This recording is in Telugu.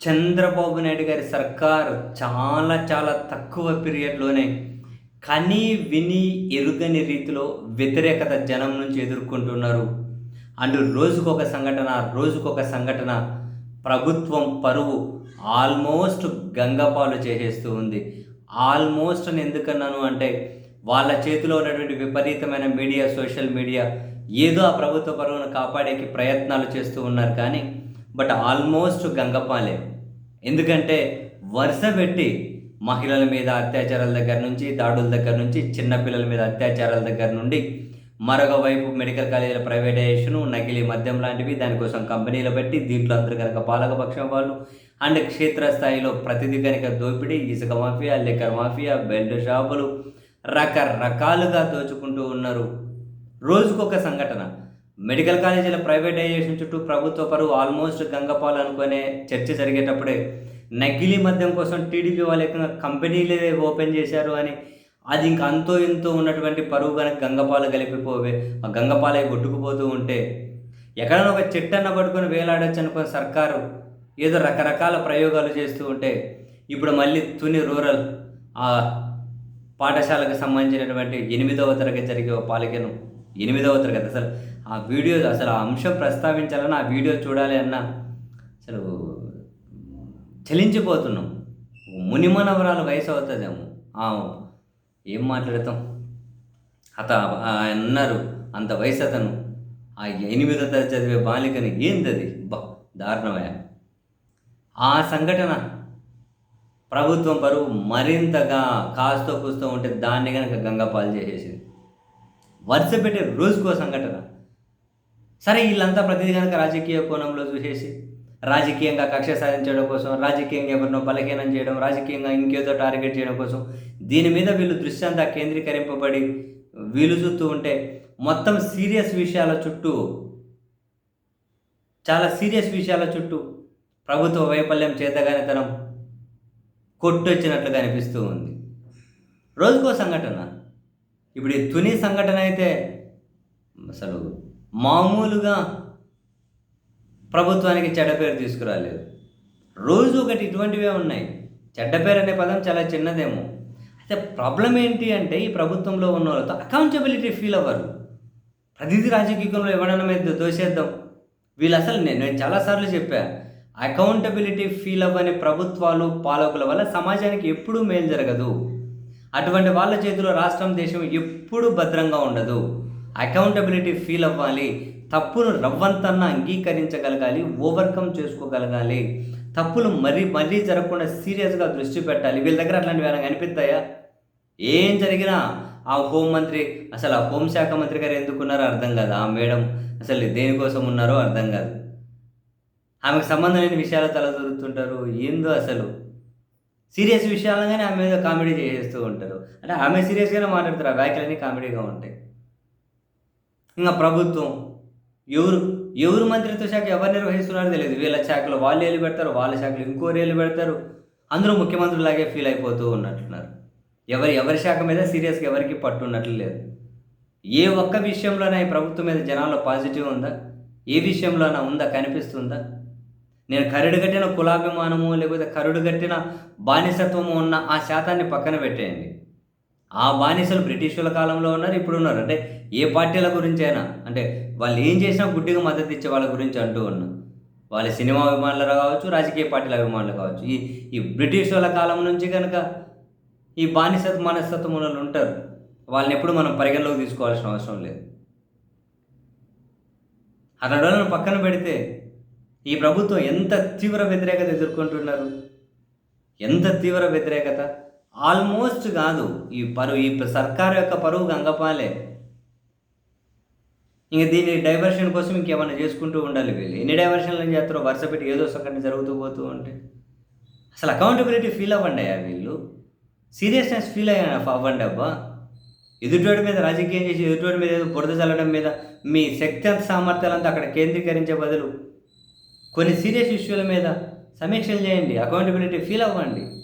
చంద్రబాబు నాయుడు గారి సర్కారు చాలా చాలా తక్కువ పీరియడ్లోనే కని విని ఎరుగని రీతిలో వ్యతిరేకత జనం నుంచి ఎదుర్కొంటున్నారు. అండ్ రోజుకొక సంఘటన రోజుకొక సంఘటన ప్రభుత్వం పరువు ఆల్మోస్ట్ గంగపాలు చేసేస్తూ ఉంది. ఆల్మోస్ట్ అని ఎందుకన్నాను అంటే వాళ్ళ చేతిలో ఉన్నటువంటి విపరీతమైన మీడియా సోషల్ మీడియా ఏదో ఆ ప్రభుత్వ పరువును కాపాడేకి ప్రయత్నాలు చేస్తూ ఉన్నారు. కానీ బట్ ఆల్మోస్ట్ గంగపాలే. ఎందుకంటే వరుస పెట్టి మహిళల మీద అత్యాచారాల దగ్గర నుంచి దాడుల దగ్గర నుంచి చిన్నపిల్లల మీద అత్యాచారాల దగ్గర నుండి మరొక వైపు మెడికల్ కాలేజీల ప్రైవేటైజేషన్ నకిలీ మద్యం లాంటివి దానికోసం కంపెనీలు పెట్టి దీంట్లో అందరూ కనుక పాలకపక్షం వాళ్ళు. అండ్ క్షేత్రస్థాయిలో ప్రతిదీ కనుక దోపిడీ ఇసుక మాఫియా లిక్కర్ మాఫియా బెల్ట్ షాపులు రకరకాలుగా దోచుకుంటూ ఉన్నారు. రోజుకొక సంఘటన. మెడికల్ కాలేజీల ప్రైవేటైజేషన్ చుట్టూ ప్రభుత్వ పరువు ఆల్మోస్ట్ గంగపాలు అనుకునే చర్చ జరిగేటప్పుడే నకిలీ మద్యం కోసం టీడీపీ వాళ్ళు ఏకంగా కంపెనీలే ఓపెన్ చేశారు అని అది ఇంక అంతో ఇంతో ఉన్నటువంటి పరువు కనుక గంగపాలు కలిపిపోవే ఆ గంగపాలే కొట్టుకుపోతూ ఉంటే ఎక్కడైనా ఒక చెట్టన్న పట్టుకొని వేలాడొచ్చు అనుకున్న సర్కారు ఏదో రకరకాల ప్రయోగాలు చేస్తూ ఉంటే ఇప్పుడు మళ్ళీ తుని రూరల్ ఆ పాఠశాలకు సంబంధించినటువంటి ఎనిమిదవ తరగతి జరిగే ఓ పాలికను ఎనిమిదవ తరగతి అసలు ఆ వీడియో అసలు ఆ అంశం ప్రస్తావించాలని ఆ వీడియో చూడాలి అన్న అసలు చలించిపోతున్నాం. మునిమనవరాలు వయసు అవుతుందేమో. ఏం మాట్లాడతాం? అత అన్నారు. అంత వయసు అతను. ఆ ఎనిమిదో తరగతి చదివే బాలికని ఏందది? బా దారుణమయ ఆ సంఘటన ప్రభుత్వం పరువు మరింతగా కాస్తో కూస్తూ ఉంటే దాన్ని కనుక గంగపాలు చేసేసింది. వరుస పెట్టే రోజుకో సంఘటన. సరే వీళ్ళంతా ప్రతిదీ కనుక రాజకీయ కోణంలో చూసేసి రాజకీయంగా కక్ష సాధించడం కోసం రాజకీయంగా ఎవరినో బలహీనం చేయడం రాజకీయంగా ఇంకేదో టార్గెట్ చేయడం కోసం దీని మీద వీళ్ళు దృష్టి అంతా కేంద్రీకరింపబడి వీలు చూస్తూ ఉంటే మొత్తం సీరియస్ విషయాల చుట్టూ చాలా సీరియస్ విషయాల చుట్టూ ప్రభుత్వ వైఫల్యం చేతగానితనం కొట్టొచ్చినట్లుగా అనిపిస్తూ ఉంది. రోజుకో సంఘటన. ఇప్పుడు ఈ తుని సంఘటన అయితే అసలు మామూలుగా ప్రభుత్వానికి చెడ్డ పేరు తీసుకురాలేదు. రోజు ఒకటి ఇటువంటివే ఉన్నాయి. చెడ్డ పేరు అనే పదం చాలా చిన్నదేమో. అయితే ప్రాబ్లం ఏంటి అంటే ఈ ప్రభుత్వంలో ఉన్న వాళ్ళతో అకౌంటబిలిటీ ఫీల్ అవ్వరు. ప్రతిదీ రాజకీయంలో ఎవడన్నా మీద దోసేద్దాం వీళ్ళు అసలు నేను నేను చాలాసార్లు చెప్పా అకౌంటబిలిటీ ఫీల్ అవ్వని ప్రభుత్వాలు పాలకుల వల్ల సమాజానికి ఎప్పుడూ మేలు జరగదు. అటువంటి వాళ్ళ చేతిలో రాష్ట్రం దేశం ఎప్పుడూ భద్రంగా ఉండదు. అకౌంటబిలిటీ ఫీల్ అవ్వాలి. తప్పును రవ్వంతన్నా అంగీకరించగలగాలి ఓవర్కమ్ చేసుకోగలగాలి. తప్పులు మరీ మరీ జరగకుండా సీరియస్గా దృష్టి పెట్టాలి. వీళ్ళ దగ్గర అట్లాంటివి ఏమైనా కనిపిస్తాయా ఏం జరిగినా ఆ హోంమంత్రి అసలు ఆ హోంశాఖ మంత్రి గారు ఎందుకున్నారో అర్థం కాదు. ఆ మేడం అసలు దేనికోసం ఉన్నారో అర్థం కాదు. ఆమెకు సంబంధం లేని విషయాలు తలదూరుతుంటారు. ఏందో అసలు? సీరియస్ విషయాలుగానే ఆమె మీద కామెడీ చేస్తూ ఉంటారు. అంటే ఆమె సీరియస్గానే మాట్లాడతారు ఆ వ్యాఖ్యలన్నీ కామెడీగా ఉంటాయి. ఇంకా ప్రభుత్వం ఎవరు ఎవరు మంత్రిత్వ శాఖ ఎవరు నిర్వహిస్తున్నారో తెలియదు. వీళ్ళ శాఖలో వాళ్ళు ఏళ్ళు పెడతారు వాళ్ళ శాఖలో ఇంకోరు ఏళ్ళు పెడతారు. అందరూ ముఖ్యమంత్రులాగే ఫీల్ అయిపోతూ ఉన్నట్లున్నారు ఎవరి ఎవరి శాఖ మీద సీరియస్గా ఎవరికి పట్టున్నట్లు లేదు. ఏ ఒక్క విషయంలోనే ఈ ప్రభుత్వం మీద జనాల్లో పాజిటివ్ ఉందా? ఏ విషయంలోనా ఉందా? కనిపిస్తుందా? నేను కరుడు కట్టిన కులాభిమానము లేకపోతే కరుడు కట్టిన బానిసత్వము ఉన్న ఆ శాతాన్ని పక్కన పెట్టేయండి. ఆ బానిసలు బ్రిటిషుల కాలంలో ఉన్నారు ఇప్పుడు ఉన్నారు అంటే ఏ పార్టీల గురించి అయినా అంటే వాళ్ళు ఏం చేసినా గుడ్డిగా మద్దతు ఇచ్చే వాళ్ళ గురించి అంటూ ఉన్నాం. వాళ్ళ సినిమా అభిమానులు కావచ్చు రాజకీయ పార్టీల అభిమానులు కావచ్చు. ఈ ఈ బ్రిటిష్ వాళ్ళ కాలం నుంచి కనుక ఈ బానిసత్వ మనస్తత్వం వాళ్ళు ఉంటారు. వాళ్ళని ఎప్పుడు మనం పరిగణలోకి తీసుకోవాల్సిన అవసరం లేదు. అట్లాంటి వాళ్ళని పక్కన పెడితే ఈ ప్రభుత్వం ఎంత తీవ్ర వ్యతిరేకత ఎదుర్కొంటున్నారు? ఎంత తీవ్ర వ్యతిరేకత? ఆల్మోస్ట్ కాదు. ఈ పరువు ఈ సర్కారు యొక్క పరువు గంగపాలే. ఇంక దీని డైవర్షన్ కోసం ఇంకేమైనా చేసుకుంటూ ఉండాలి వీళ్ళు. ఎన్ని డైవర్షన్లు చేస్తారో వరుస పెట్టి ఏదో సంఘటన జరుగుతూ పోతూ ఉంటే. అసలు అకౌంటబిలిటీ ఫీల్ అవ్వండి అయ్యా వీళ్ళు? సీరియస్నెస్ ఫీల్ అయ్యా అవ్వండి అబ్బా ఎదుటోడి మీద రాజకీయం చేసి ఎదుటోడి మీద ఏదో బురద చల్లడం మీద మీ శక్తి అంత సామర్థ్యాలంతా అక్కడ కేంద్రీకరించే బదులు కొన్ని సీరియస్ ఇష్యూల మీద సమీక్షలు చేయండి. అకౌంటబిలిటీ ఫీల్ అవ్వండి.